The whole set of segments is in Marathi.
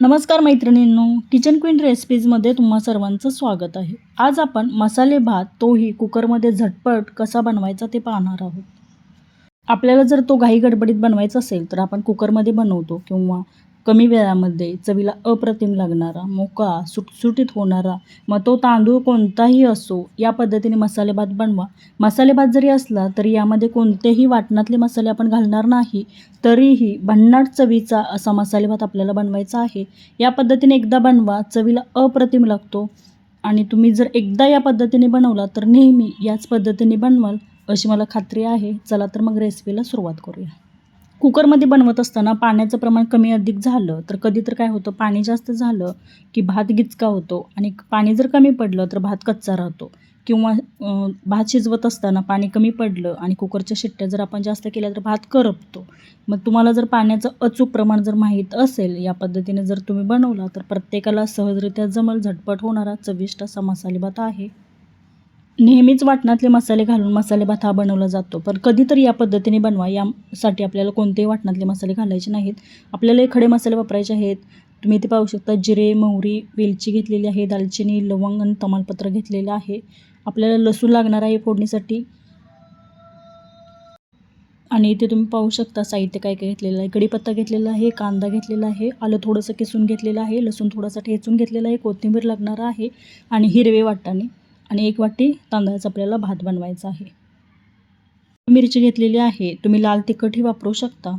नमस्कार मैत्रिणींनो किचन क्वीन रेसिपीजमध्ये तुम्हा सर्वांचं स्वागत आहे. आज आपण मसाले भात तोही कुकरमध्ये झटपट कसा बनवायचा ते पाहणार आहोत. आपल्याला जर तो घाई गडबडीत बनवायचा असेल तर आपण कुकरमध्ये बनवतो किंवा कमी वेळामध्ये चवीला अप्रतिम लागणारा मोका सुटसुटीत होणारा मग तो तांदूळ कोणताही असो या पद्धतीने मसाले भात बनवा. मसाले भात जरी असला तरी यामध्ये कोणतेही वाटणातले मसाले आपण घालणार नाही तरीही भन्नाट चवीचा असा मसाले भात आपल्याला बनवायचा आहे. या पद्धतीने एकदा बनवा चवीला अप्रतिम लागतो. आणि तुम्ही जर एकदा या पद्धतीने बनवला तर नेहमी याच पद्धतीने बनवाल अशी मला खात्री आहे. चला तर मग रेसिपीला सुरुवात करूया. कुकरमध्ये बनवत असताना पाण्याचं प्रमाण कमी अधिक झालं तर कधी तर काय होतं पाणी जास्त झालं की भात गिचका होतो आणि पाणी जर कमी पडलं तर भात कच्चा राहतो. किंवा भात शिजवत असताना पाणी कमी पडलं आणि कुकरच्या शिट्ट्या जर आपण जास्त केल्या तर भात करपतो. मग तुम्हाला जर पाण्याचं अचूक प्रमाण जर माहीत असेल या पद्धतीने जर तुम्ही बनवला तर प्रत्येकाला सहजरित्या जमल झटपट होणारा चविष्ट असा मसाले भात आहे. नेहमीच वाटणातले मसाले घालून मसाले भात हा बनवला जातो. पण कधीतरी या पद्धतीने बनवा. यासाठी आपल्याला कोणतेही वाटणातले मसाले घालायचे नाहीत. आपल्याला खडे मसाले वापरायचे आहेत. तुम्ही इथे पाहू शकता जिरे मोहरी वेलची घेतलेली आहे दालचिनी लवंग आणि तमालपत्र घेतलेलं आहे. आपल्याला लसूण लागणार आहे फोडणीसाठी. आणि इथे तुम्ही पाहू शकता साहित्य काय काय घेतलेलं आहे. कढीपत्ता घेतलेला आहे कांदा घेतलेला आहे आलं थोडंसं किसून घेतलेलं आहे लसूण थोडासा ठेचून घेतलेलं आहे कोथिंबीर लागणार आहे आणि हिरवे वाटाणे. आणि एक वाटी तांदळाचा आपल्याला भात बनवायचा आहे. मिरची घेतलेली आहे. तुम्ही लाल तिखटही वापरू शकता.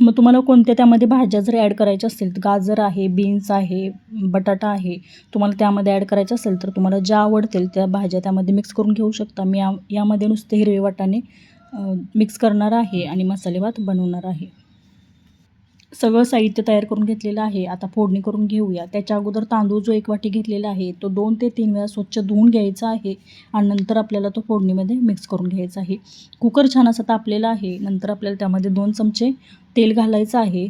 मग तुम्हाला कोणत्या त्यामध्ये भाज्या जर ॲड करायच्या असतील तर गाजर आहे बीन्स आहे बटाटा आहे तुम्हाला त्यामध्ये ॲड करायचं असेल तर तुम्हाला ज्या आवडतील त्या भाज्या त्यामध्ये मिक्स करून घेऊ शकता. मी या यामध्ये नुसते हिरवे वाटाने मिक्स करणार आहे आणि मसाले भात बनवणार आहे. सगळं साहित्य तयार करून घेतलेलं आहे. आता फोडणी करून घेऊया. त्याच्या अगोदर तांदूळ जो एक वाटी घेतलेला आहे तो दोन ते तीन वेळा स्वच्छ धुवून घ्यायचा आहे आणि नंतर आपल्याला तो फोडणीमध्ये मिक्स करून घ्यायचा आहे. कुकर छान असा तापलेला आहे. नंतर आपल्याला त्यामध्ये दोन चमचे तेल घालायचं आहे.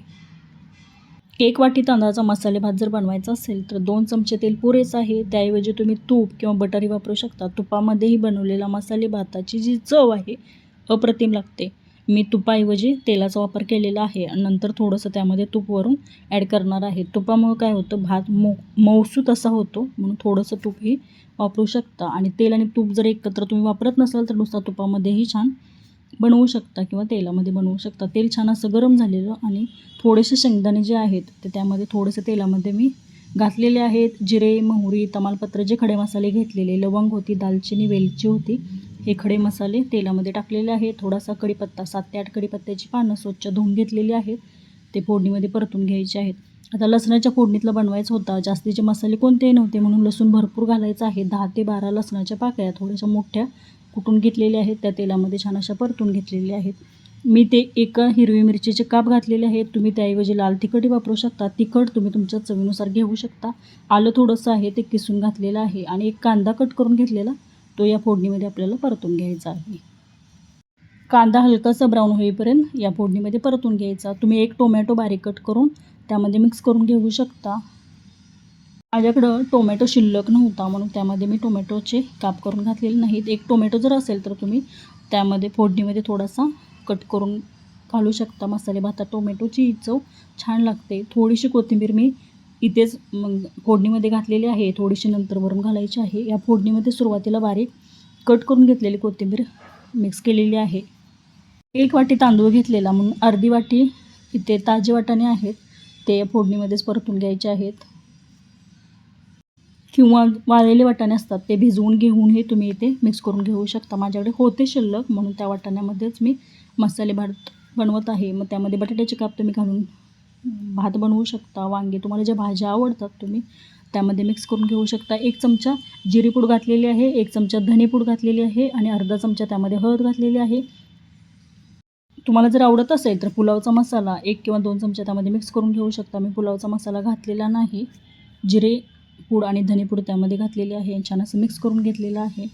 एक वाटी तांदळाचा मसाले भात जर बनवायचा असेल तर दोन चमचे तेल पुरेच आहे. त्याऐवजी तुम्ही तूप किंवा बटरही वापरू शकता. तुपामध्येही बनवलेला मसाले भाताची जी चव आहे अप्रतिम लागते. मी तुपाऐवजी तेलाचा वापर केलेला आहे. आणि नंतर थोडंसं त्यामध्ये तूप वरून ॲड करणार आहे. तुपामुळं काय होतं? भात मऊ मऊसूत असा होतो. म्हणून थोडंसं तूपही वापरू शकता. आणि तेल आणि तूप जर एकत्र तुम्ही वापरत नसाल तर नुसता तुपामध्येही छान बनवू शकता किंवा तेलामध्ये बनवू शकता. तेल छान असं गरम झालेलं आणि थोडेसे शेंगदाणे जे आहेत ते त्यामध्ये थोडेसे तेलामध्ये मी घातलेले आहेत. जिरे मोहरी तमालपत्र जे खडे मसाले घेतलेले लवंग होती दालचिनी वेलची होती हे खडे मसाले तेलामध्ये टाकलेले आहे थोडासा कढीपत्ता सात ते आठ कढीपत्त्याची पानं स्वच्छ धुवून घेतलेली आहेत. ते फोडणीमध्ये परतून घ्यायचे आहेत. आता लसणाच्या फोडणीतलं बनवायचं होता. जास्तीचे मसाले कोणतेही नव्हते म्हणून लसूण भरपूर घालायचं आहे. दहा ते बारा लसणाच्या पाकळ्या थोड्याशा मोठ्या कुटून घेतलेल्या आहेत. त्या तेलामध्ये छान अशा परतून घेतलेल्या आहेत. मी ते एका हिरवी मिरचीचे काप घातलेले आहेत. तुम्ही त्याऐवजी लाल तिखटही वापरू शकता. तिखट तुम्ही तुमच्या चवीनुसार घेऊ शकता. आलं थोडंसं आहे ते किसून घातलेलं आहे. आणि एक कांदा कट करून घेतलेला. तो या फोडणीमध्ये आपल्याला परतून घ्यायचा आहे. कांदा हलकासा ब्राऊन होईपर्यंत या फोडणीमध्ये परतून घ्यायचा. तुम्ही एक टोमॅटो बारीक कट करून त्यामध्ये मिक्स करून घेऊ शकता. माझ्याकडं टोमॅटो शिल्लक नव्हता म्हणून त्यामध्ये मी टोमॅटोचे काप करून घातलेले नाहीत. एक टोमॅटो जर असेल तर तुम्ही त्यामध्ये फोडणीमध्ये थोडासा कट करून घालू शकता. मसाले भातात टोमॅटोची चव छान लागते. थोडीशी कोथिंबीर मी इथेच मग फोडणीमध्ये घातलेली आहे. थोडीशी नंतर वरून घालायची आहे. या फोडणीमध्ये सुरुवातीला बारीक कट करून घेतलेली कोथिंबीर मिक्स केलेली आहे. एक वाटी तांदूळ घेतलेला. म्हणून अर्धी वाटी इथे ताजे वाटाणे आहेत. ते या फोडणीमध्येच परतून घ्यायचे आहेत. किंवा वाळलेले वाटाणे असतात ते भिजवून घेऊनही तुम्ही इथे मिक्स करून घेऊ शकता. माझ्याकडे होते शिल्लक म्हणून त्या वाटाण्यामध्येच मी मसाले भात बनवत आहे. मग त्यामध्ये बटाट्याचे काप तुम्ही घालून भात बनवू शकता वांगे तुम्हाला ज्या भाज्या आवडतात तुम्ही त्यामध्ये मिक्स करून घेऊ शकता. एक चमचा जिरीपूड घातलेली आहे एक चमचा धनेपूड घातलेली आहे आणि अर्धा चमचा त्यामध्ये हळद घातलेली आहे. तुम्हाला जर आवडत असेल तर पुलावचा मसाला एक किंवा दोन चमचे त्यामध्ये मिक्स करून घेऊ शकता. मी पुलावचा मसाला घातलेला नाही. जिरे पूड आणि धनेपूड त्यामध्ये घातलेले आहे छान असं मिक्स करून घेतलेलं आहे.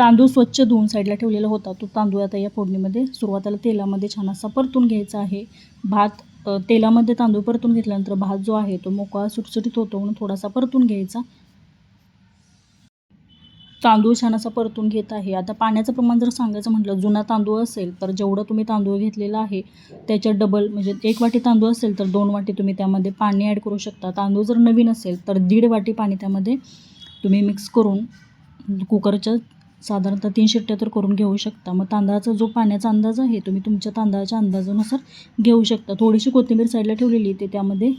तांदूळ स्वच्छ धुवून साईडला ठेवलेला होता. तो तांदूळ आता या फोडणीमध्ये सुरुवातीला तेलामध्ये छान असा परतून घ्यायचा आहे. भात तेलामध्ये तांदूळ परतून घेतल्यानंतर भात जो आहे तो मोकळा सुटसुटीत होतो म्हणून थोडासा परतून घ्यायचा. तांदूळ छान असा परतून घेत आहे. आता पाण्याचं प्रमाण जर सांगायचं म्हटलं जुना तांदूळ असेल तर जेवढं तुम्ही तांदूळ घेतलेला आहे त्याच्या डबल म्हणजे एक वाटी तांदूळ असेल तर दोन वाटी तुम्ही त्यामध्ये पाणी ॲड करू शकता. तांदूळ जर नवीन असेल तर दीड वाटी पाणी त्यामध्ये तुम्ही मिक्स करून कुकरच्या साधारणतः तीन शिट्ट्या तर करून घेऊ शकता. मग तांदळाचा जो पाण्याचा अंदाज आहे तुम्ही तुमच्या तांदळाच्या अंदाजानुसार घेऊ शकता. थोडीशी कोथिंबीर साईडला ठेवलेली ते त्यामध्ये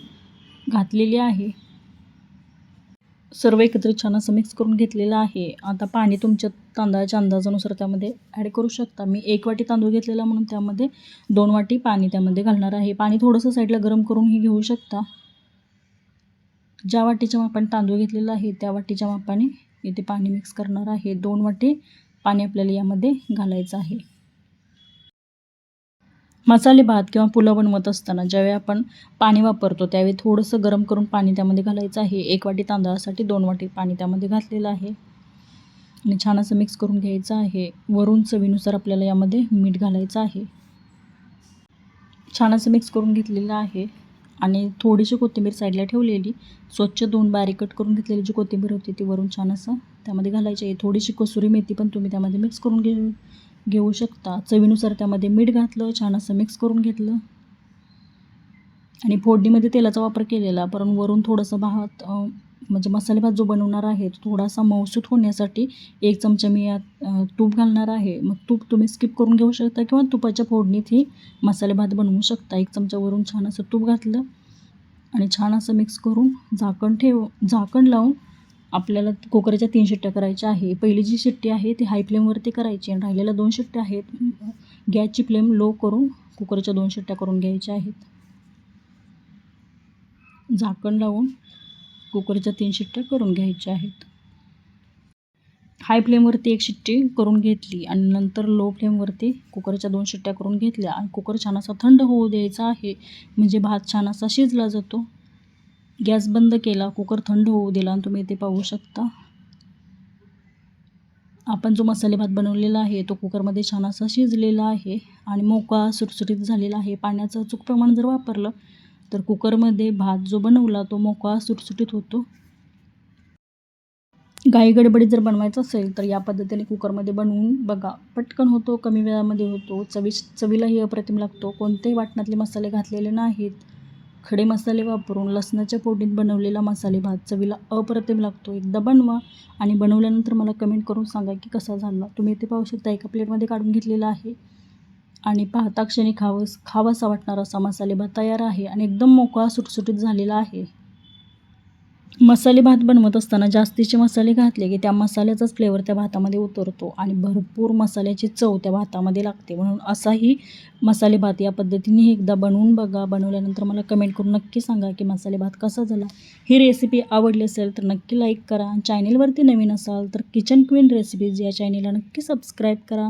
घातलेली आहे. सर्व एकत्रित छान असं मिक्स करून घेतलेलं आहे. आता पाणी तुमच्या तांदळाच्या अंदाजानुसार त्यामध्ये ॲड करू शकता. मी एक वाटी तांदूळ घेतलेला म्हणून त्यामध्ये दोन वाटी पाणी त्यामध्ये घालणार आहे. पाणी थोडंसं साईडला गरम करूनही घेऊ शकता. ज्या वाटीच्या मापाने तांदूळ घेतलेला आहे त्या वाटीच्या मापाने इथे पाणी मिक्स करणार आहे. दोन वाटे पाणी आपल्याला यामध्ये घालायचं आहे. मसाले भात किंवा पुलाव बनवत असताना ज्यावेळी आपण पाणी वापरतो त्यावेळी थोडंसं गरम करून पाणी त्यामध्ये घालायचं आहे. एक वाटी तांदळासाठी दोन वाटी पाणी त्यामध्ये घातलेलं आहे. आणि छान असं मिक्स करून घ्यायचं आहे. वरून चवीनुसार आपल्याला यामध्ये मीठ घालायचं आहे. छान असं मिक्स करून घेतलेलं आहे. आणि थोडीशी कोथिंबीर साईडला ठेवलेली स्वच्छ दोन बारीक कट करून घेतलेली जी कोथिंबीर होती ती वरून छान असं त्यामध्ये घालायची आहे. थोडीशी कसुरी मेथी पण तुम्ही त्यामध्ये मिक्स करून घेऊ घेऊ शकता. चवीनुसार त्यामध्ये मीठ घातलं छान असं मिक्स करून घेतलं. आणि फोडणीमध्ये तेलाचा वापर केलेला पण वरून थोडंसं भात म्हणजे मसाले भात जो बनवणार आहे तो थोडासा मऊसूत होण्यासाठी एक चमचा मी यात तूप घालणार आहे. मग तूप तुम्ही स्किप करून घेऊ शकता किंवा तुपाच्या फोडणीतही मसाले भात बनवू शकता. एक चमच्यावरून छान असं तूप घातलं आणि छान असं मिक्स करून झाकण ठेव झाकण लावून आपल्याला कुकरच्या तीन शिट्ट्या करायच्या आहे. पहिली जी शिट्टी आहे ती हाय फ्लेमवरती करायची आणि राहिलेल्या दोन शिट्ट्या आहेत. गॅसची फ्लेम लो करून कुकरच्या दोन शिट्ट्या करून घ्यायच्या आहेत. झाकण लावून कुकरच्या तीन शिट्ट्या करून घ्यायच्या आहेत. हाय फ्लेमवरती एक शिट्टी करून घेतली आणि नंतर लो फ्लेमवरती कुकरच्या दोन शिट्ट्या करून घेतल्या आणि कुकर छान असा थंड होऊ द्यायचा आहे म्हणजे भात छान असा शिजला जातो. गॅस बंद केला कुकर थंड होऊ दिला आणि तुम्ही इथे पाहू शकता. आपण जो मसाले भात बनवलेला आहे तो कुकरमध्ये छान असा शिजलेला आहे आणि मोका सुरसुरीत झालेला आहे. पाण्याचं अचूक प्रमाण जर वापरलं तर कुकरमध्ये भात जो बनवला तो मोकळा सुटसुटीत होतो. गाई गडबडीत जर बनवायचं असेल तर या पद्धतीने कुकरमध्ये बनवून बघा. पटकन होतो कमी वेळामध्ये होतो. चवी चवीलाही अप्रतिम लागतो. कोणतेही वाटणातले मसाले घातलेले नाहीत. खडे मसाले वापरून लसणाच्या फोडणीत बनवलेला मसाले भात चवीला अप्रतिम लागतो. एकदा बनवा आणि बनवल्यानंतर मला कमेंट करून सांगा की कसा झाला. तुम्ही इथे पाहू शकता एका प्लेटमध्ये काढून घेतलेला आहे. आणि पाहता क्षणी खावस खावासा वाटणारा असा मसाले भात तयार आहे आणि एकदम मोकळा सुटसुटीत झालेला आहे. मसाले भात बनवत असताना जास्तीचे मसाले घातले की त्या मसाल्याचाच फ्लेवर त्या भातामध्ये उतरतो आणि भरपूर मसाल्याची चव त्या भातामध्ये लागते. म्हणून असाही मसाले भात या पद्धतीने एकदा बनवून बघा. बनवल्यानंतर मला कमेंट करून नक्की सांगा की मसाले भात कसा झाला. ही रेसिपी आवडली असेल तर नक्की लाईक करा. चॅनेलवरती नवीन असाल तर किचन क्वीन रेसिपीज या चॅनेलला नक्की सबस्क्राईब करा.